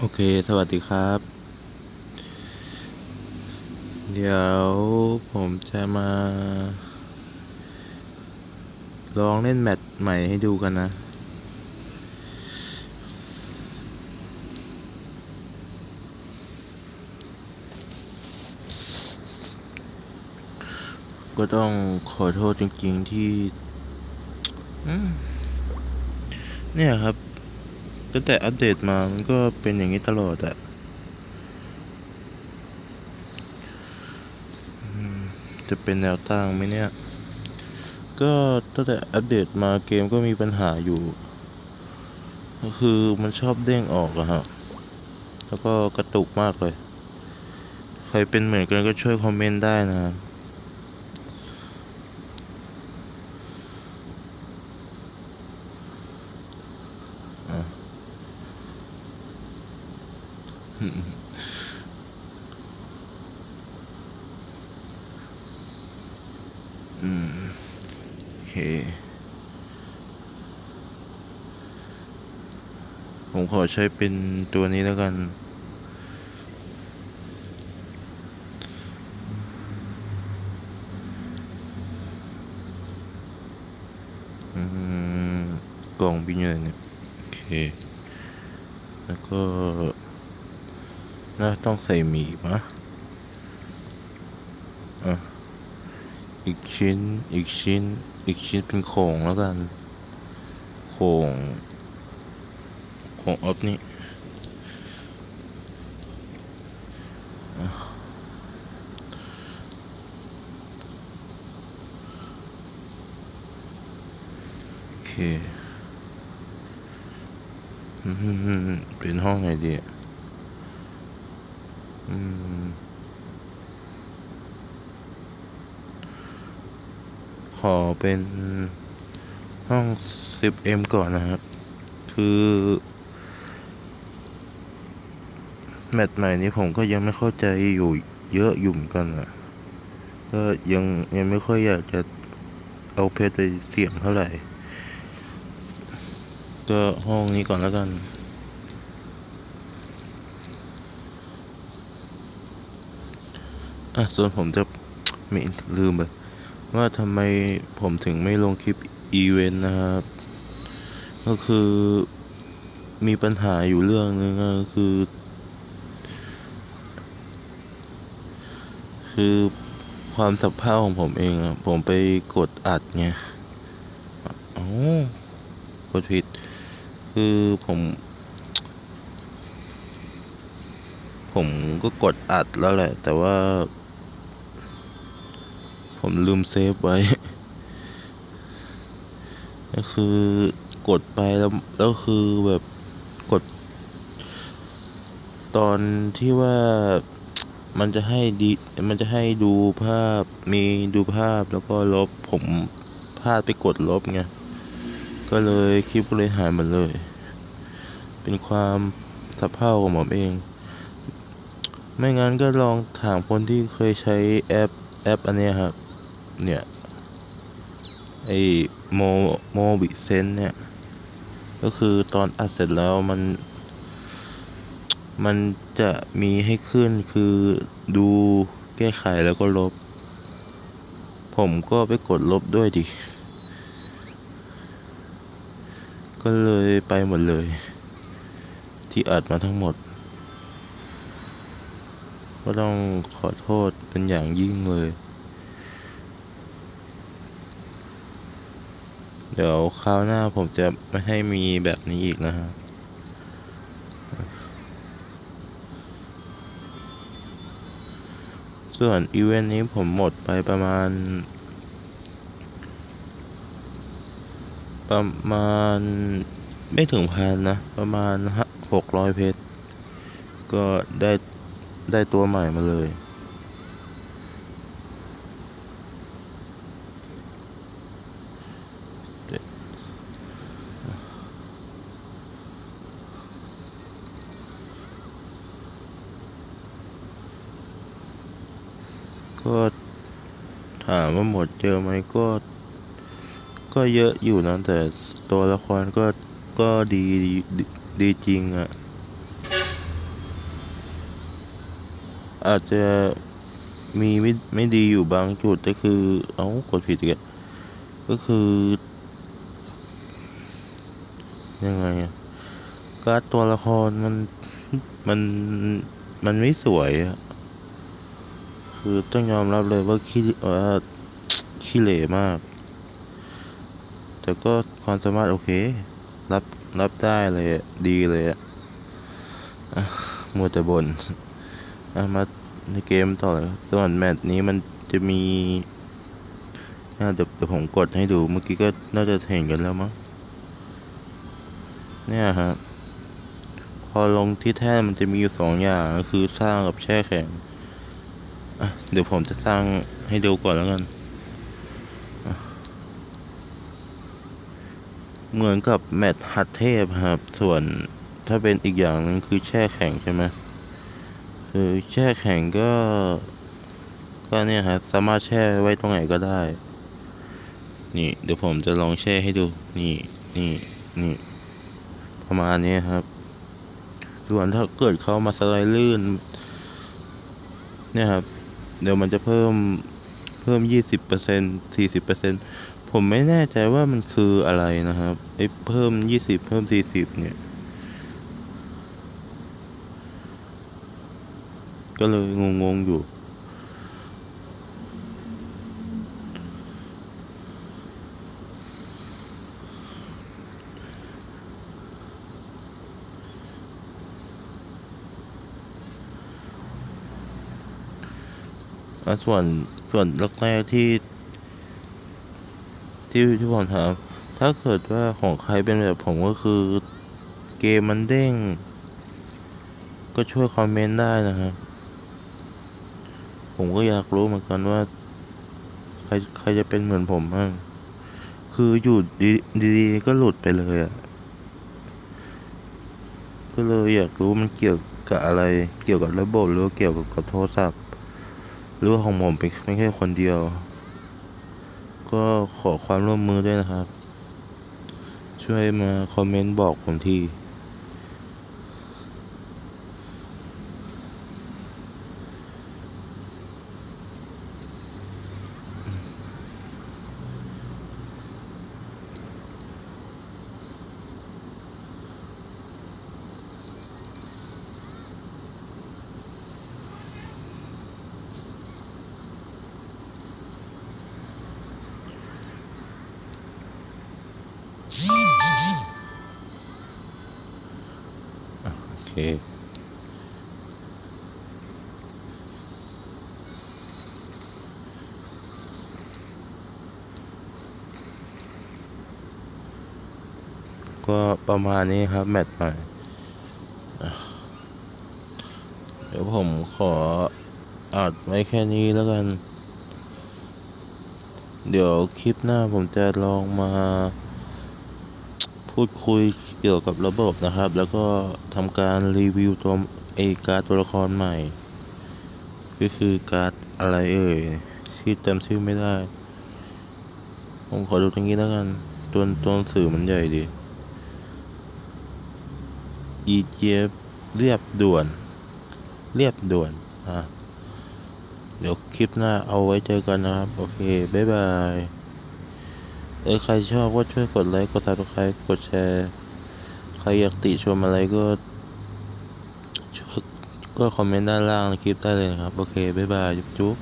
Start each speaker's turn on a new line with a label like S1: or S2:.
S1: โอเค สวัสดีครับ เดี๋ยวผมจะมา ลองเล่นแมตช์ใหม่ให้ดูกันนะ ก็ต้องขอโทษจริงๆที่ เนี่ยครับ ตั้งแต่อัปเดตมา มันก็เป็นอย่างนี้ตลอดอะจะเป็นแนวตั้งไหมเนี่ย ก็ตั้งแต่อัปเดตมาเกมก็มีปัญหาอยู่ ก็คือมันชอบเด้งออกอะฮะ แล้วก็กระตุกมากเลย ใครเป็นเหมือนกันก็ช่วยคอมเมนต์ได้นะครับ อะ อืม โอเค ผมขอใช้เป็นตัวนี้แล้วกัน อืม กล่องบินอยู่ไหนเนี่ย โอเค แล้วก็น่าต้องใส่หมีปะอะ อีกชิ้น อีกชิ้น อีกชิ้นเป็นโข่งแล้วกัน โข่งโข่งออฟนี่โอเคอืมเป็นห้องไหนดีอะอืม ขอเป็นห้อง 10m ก่อนนะครับ คือ แมตช์ใหม่นี้ผมก็ยังไม่เข้าใจอยู่เยอะอยู่เหมือนกันอะ ก็ยังยังไม่ค่อยอยากจะเอาเพชรไปเสี่ยงเท่าไหร่ ก็ห้องนี้ก่อนแล้วกันอะส่วนผมจะไม่ลืมไป ว่าทำไมผมถึงไม่ลงคลิปอีเวนต์นะครับ ก็คือมีปัญหาอยู่เรื่องนึงก็คือ คือความสับเพร่าของผมเองอะผมไปกดอัดไงอ๋อกดผิด คือผม ผมก็กดอัดแล้วแหละ แต่ว่า ผมลืมเซฟไว้ ก็คือกดไปแล้วแล้วคือแบบกด ตอนที่ว่ามันจะให้ดีมันจะให้ดูภาพมีดูภาพแล้วก็ลบผมพลาดไปกดลบไงก็เลยคลิปก็เลยหายหมดเลย เป็นความสะเพร่าของผมเอง ไม่งั้นก็ลองถามคนที่เคยใช้แอปแอปอันนี้ครับ เนี่ยไอโมโมบิเซนเนี่ย ก็คือตอนอัดเสร็จแล้วมัน มันจะมีให้ขึ้นคือดูแก้ไขแล้วก็ลบ ผมก็ไปกดลบด้วยดิ ก็เลยไปหมดเลย ที่อัดมาทั้งหมด ก็ต้องขอโทษเป็นอย่างยิ่งเลย เดี๋ยวคราวหน้าผมจะไม่ให้มีแบบนี้อีกนะฮะส่วนอีเวนต์นี้ผมหมดไปประมาณ ประมาณไม่ถึงพันนะ ประมาณหกร้อยเพชร ก็ได้ได้ตัวใหม่มาเลย ก็ถามว่าหมดเจอไหมก็ ก็เยอะอยู่นะ แต่ตัวละครก็ก็ดีดีดีจริงอะ่ะ อาจจะมีไม่ไม่ดีอยู่บางจุดก็คือ เอ้ากดผิดอีกอะก็คือ ยังไงอะการ์ดตัวละครมันมันมันไม่สวยอะ คือต้องยอมรับเลยว่าขี้ว่าขี้เหร่มาก แต่ก็ความสามารถโอเค รับรับได้เลยดีเลยอะอะมัวแต่บนมาในเกมต่อเลยส่วนแมตช์นี้มันจะมีอะเดี๋ยวเดี๋ยวผมกดให้ดูเมื่อกี้ก็น่าจะเห็นกันแล้วมั้งเนี่ยฮะพอลงที่แท่นมันจะมีอยู่สองอย่างก็คือสร้างกับแช่แข็ง เดี๋ยวผมจะสร้างให้ดูก่อนแล้วกันเหมือนกับแมตช์หัดเทพครับ ส่วนถ้าเป็นอีกอย่างหนึงคือแช่แข็งใช่ไหมคือแช่แข็งก็ ก็เนี่ยครับสามารถแช่ไว้ตรงไหนก็ได้ นี่เดี๋ยวผมจะลองแช่ให้ดู นี่นี่นี่ประมาณนี้ครับ ส่วนถ้าเกิดเขามาสไลด์ลื่น เนี่ยครับ เดี๋ยวมันจะเพิ่มเพิ่มยี่สิบเปอร์เซ็นต์สี่สิบเปอร์เซ็นต์ผมไม่แน่ใจว่ามันคืออะไรนะครับไอ้เพิ่มยี่สิบเพิ่มสี่สิบเนี่ย ก็เลยงงๆอยู่ อะส่วนส่วนแรกๆที่ ที่ที่ผมถามถ้าเกิดว่าของใครเป็นแบบผมก็คือเกมมันเด้ง ก็ช่วยคอมเมนต์ได้นะครับ ผมก็อยากรู้เหมือนกันว่า ใครใครจะเป็นเหมือนผมบ้างคืออยู่ดีดีๆก็หลุดไปเลยอะก็เลยอยากรู้มันเกี่ยวกับอะไร เกี่ยวกับระบบหรือเกี่ยวกับกับโทรศัพท์ หรือว่าของผมเป็นไม่แค่คนเดียว ก็ขอความร่วมมือด้วยนะครับ ช่วยมาคอมเมนต์บอกผมที โอเค ก็ประมาณนี้ครับ แมตช์ใหม่ เดี๋ยวผมขออัดไว้แค่นี้แล้วกัน เดี๋ยวคลิปหน้าผมจะลองมา พูดคุย เกี่ยวกับระบบนะครับ แล้วก็ทำการรีวิวตัวเอการ์ดตัวละครใหม่ ก็คือการ์ดอะไรเอ่ยชื่อจำชื่อไม่ได้ ผมขอดูตรงนี้แล้วกัน ตัวตัวสื่อมันใหญ่ดีอีเจฟเรียบด่วน เรียบด่วนอะเดี๋ยวคลิปหน้าเอาไว้เจอกันนะครับ โอเค บ๊ายบาย เออใครชอบก็ช่วยกดไลค์ กด subscribe กดแชร์ ใครอยากติชมอะไรก็ช่วยก็คอมเมนต์ด้านล่างในคลิปได้เลยนะครับ โอเค บ๊ายบาย จุ๊บ